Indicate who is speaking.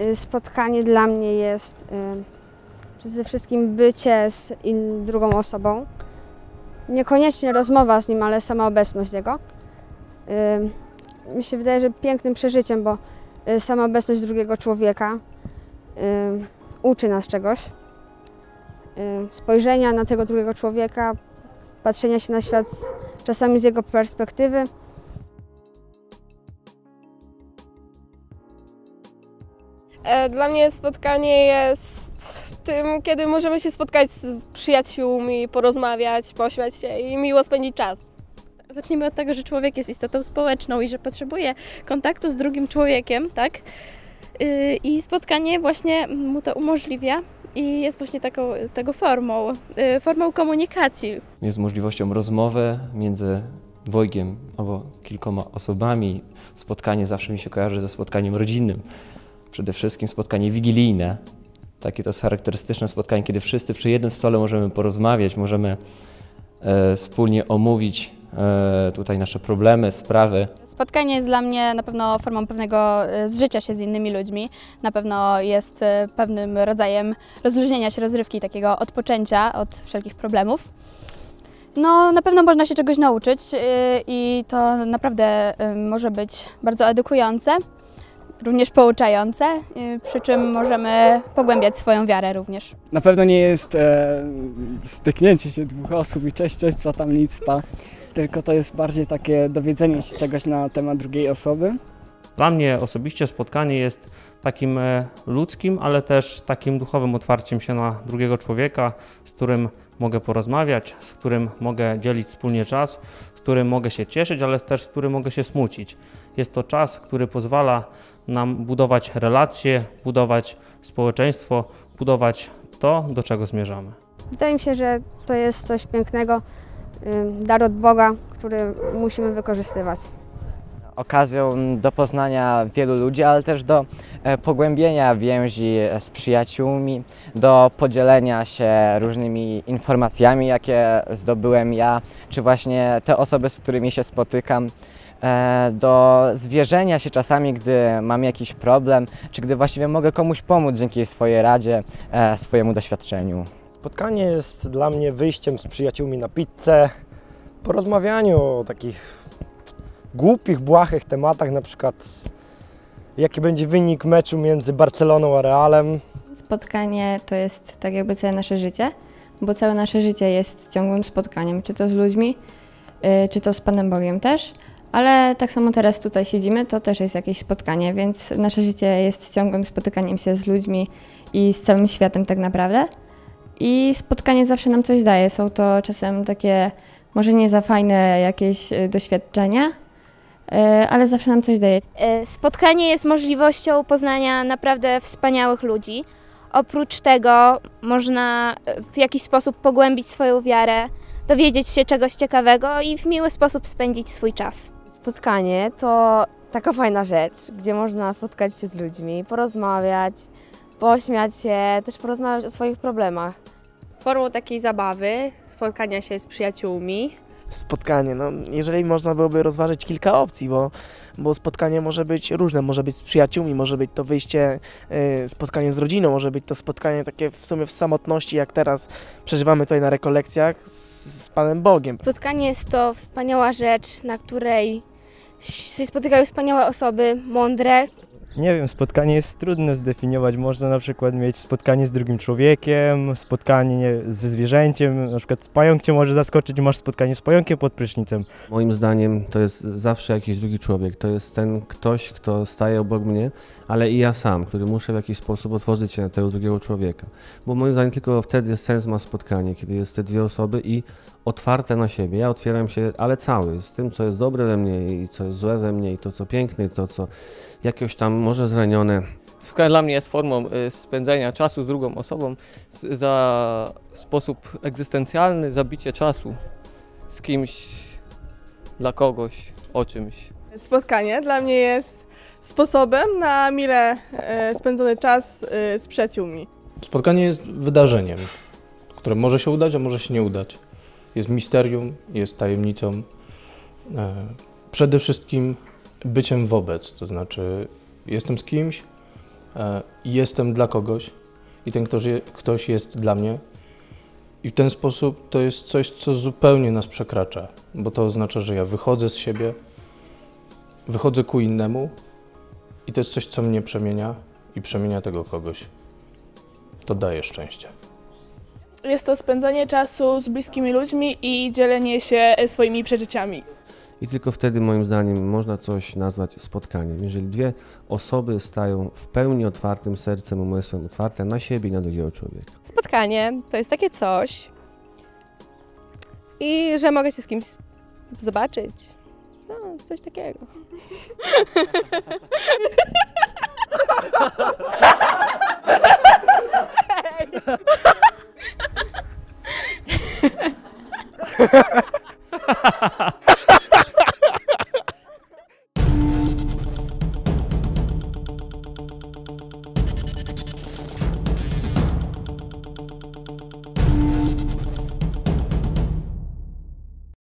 Speaker 1: Y, Spotkanie dla mnie jest y, przede wszystkim bycie z in, drugą osobą. Niekoniecznie rozmowa z nim, ale sama obecność jego. Y, Mi się wydaje, że pięknym przeżyciem, bo sama obecność drugiego człowieka uczy nas czegoś. Spojrzenia na tego drugiego człowieka, patrzenia się na świat czasami z jego perspektywy.
Speaker 2: Dla mnie spotkanie jest tym, kiedy możemy się spotkać z przyjaciółmi, porozmawiać, pośmiać się i miło spędzić czas.
Speaker 3: Zacznijmy od tego, że człowiek jest istotą społeczną i że potrzebuje kontaktu z drugim człowiekiem, tak? Yy, I spotkanie właśnie mu to umożliwia i jest właśnie taką tego formą, yy, formą komunikacji.
Speaker 4: jest możliwością rozmowy między dwojgiem albo kilkoma osobami. Spotkanie zawsze mi się kojarzy ze spotkaniem rodzinnym. Przede wszystkim spotkanie wigilijne. Takie to jest charakterystyczne spotkanie, kiedy wszyscy przy jednym stole możemy porozmawiać, możemy e, wspólnie omówić e, tutaj nasze problemy, sprawy.
Speaker 5: Spotkanie jest dla mnie na pewno formą pewnego e, zżycia się z innymi ludźmi. Na pewno jest e, pewnym rodzajem rozluźnienia się, rozrywki, takiego odpoczęcia od wszelkich problemów. No, na pewno można się czegoś nauczyć e, i to naprawdę może być bardzo edukujące, również pouczające, e, przy czym możemy pogłębiać swoją wiarę również.
Speaker 6: Na pewno nie jest e, styknięcie się dwóch osób i cześć, cześć, co tam licpa, tylko to jest bardziej takie dowiedzenie się czegoś na temat drugiej osoby.
Speaker 7: Dla mnie osobiście spotkanie jest takim e, ludzkim, ale też takim duchowym otwarciem się na drugiego człowieka, z którym mogę porozmawiać, z którym mogę dzielić wspólnie czas, z którym mogę się cieszyć, ale też z którym mogę się smucić. Jest to czas, który pozwala nam budować relacje, budować społeczeństwo, budować to, do czego zmierzamy.
Speaker 1: Wydaje mi się, że to jest coś pięknego, dar od Boga, który musimy wykorzystywać.
Speaker 8: Okazją do poznania wielu ludzi, ale też do e, pogłębienia więzi z przyjaciółmi, do podzielenia się różnymi informacjami, jakie zdobyłem ja, czy właśnie te osoby, z którymi się spotykam. e, Do zwierzenia się czasami, gdy mam jakiś problem, czy gdy właściwie mogę komuś pomóc dzięki swojej radzie, e, swojemu doświadczeniu.
Speaker 9: Spotkanie jest dla mnie wyjściem z przyjaciółmi na pizzę, porozmawianiu o takich głupich, błahych tematach, na przykład jaki będzie wynik meczu między Barceloną a Realem.
Speaker 10: Spotkanie to jest tak jakby całe nasze życie, bo całe nasze życie jest ciągłym spotkaniem, czy to z ludźmi, y, czy to z Panem Bogiem też, ale tak samo teraz tutaj siedzimy, to też jest jakieś spotkanie, więc nasze życie jest ciągłym spotykaniem się z ludźmi i z całym światem tak naprawdę. I spotkanie zawsze nam coś daje. Są to czasem takie może nie za fajne jakieś y, doświadczenia, ale zawsze nam coś daje.
Speaker 11: E, Spotkanie jest możliwością poznania naprawdę wspaniałych ludzi. Oprócz tego można e, w jakiś sposób pogłębić swoją wiarę, dowiedzieć się czegoś ciekawego i w miły sposób spędzić swój czas.
Speaker 2: Spotkanie to taka fajna rzecz, gdzie można spotkać się z ludźmi, porozmawiać, pośmiać się, też porozmawiać o swoich problemach. Formą takiej zabawy, spotkania się z przyjaciółmi,
Speaker 12: spotkanie. No, jeżeli można byłoby rozważyć kilka opcji, bo, bo spotkanie może być różne, może być z przyjaciółmi, może być to wyjście, y, spotkanie z rodziną, może być to spotkanie takie w sumie w samotności, jak teraz przeżywamy tutaj na rekolekcjach z, z Panem Bogiem.
Speaker 11: Spotkanie jest to wspaniała rzecz, na której się spotykają wspaniałe osoby, mądre,
Speaker 13: Nie wiem, spotkanie jest trudno zdefiniować. Można na przykład mieć spotkanie z drugim człowiekiem, spotkanie nie- ze zwierzęciem, na przykład pająk cię może zaskoczyć, masz spotkanie z pająkiem pod prysznicem.
Speaker 4: Moim zdaniem to jest zawsze jakiś drugi człowiek. To jest ten ktoś, kto staje obok mnie, ale i ja sam, który muszę w jakiś sposób otworzyć się na tego drugiego człowieka. Bo moim zdaniem tylko wtedy sens ma spotkanie, kiedy jest te dwie osoby i otwarte na siebie. Ja otwieram się, ale cały, z tym, co jest dobre we mnie i co jest złe we mnie i to, co piękne, i to, co jakieś tam może zranione.
Speaker 14: Spotkanie dla mnie jest formą y, spędzenia czasu z drugą osobą za sposób egzystencjalny, zabicie czasu z kimś, dla kogoś, o czymś.
Speaker 2: Spotkanie dla mnie jest sposobem na mile e, spędzony czas e, z przyjaciółmi.
Speaker 15: Spotkanie jest wydarzeniem, które może się udać, a może się nie udać. Jest misterium, jest tajemnicą. E, Przede wszystkim byciem wobec, to znaczy jestem z kimś e, jestem dla kogoś i ten ktoś jest dla mnie. I w ten sposób to jest coś, co zupełnie nas przekracza, bo to oznacza, że ja wychodzę z siebie, wychodzę ku innemu i to jest coś, co mnie przemienia i przemienia tego kogoś. To daje szczęście.
Speaker 16: Jest to spędzanie czasu z bliskimi ludźmi i dzielenie się e, swoimi przeżyciami.
Speaker 4: I tylko wtedy, moim zdaniem, można coś nazwać spotkaniem. Jeżeli dwie osoby stają w pełni otwartym sercem, umysłem, otwarte na siebie i na drugiego człowieka.
Speaker 17: Spotkanie to jest takie coś i że mogę się z kimś zobaczyć. No, coś takiego.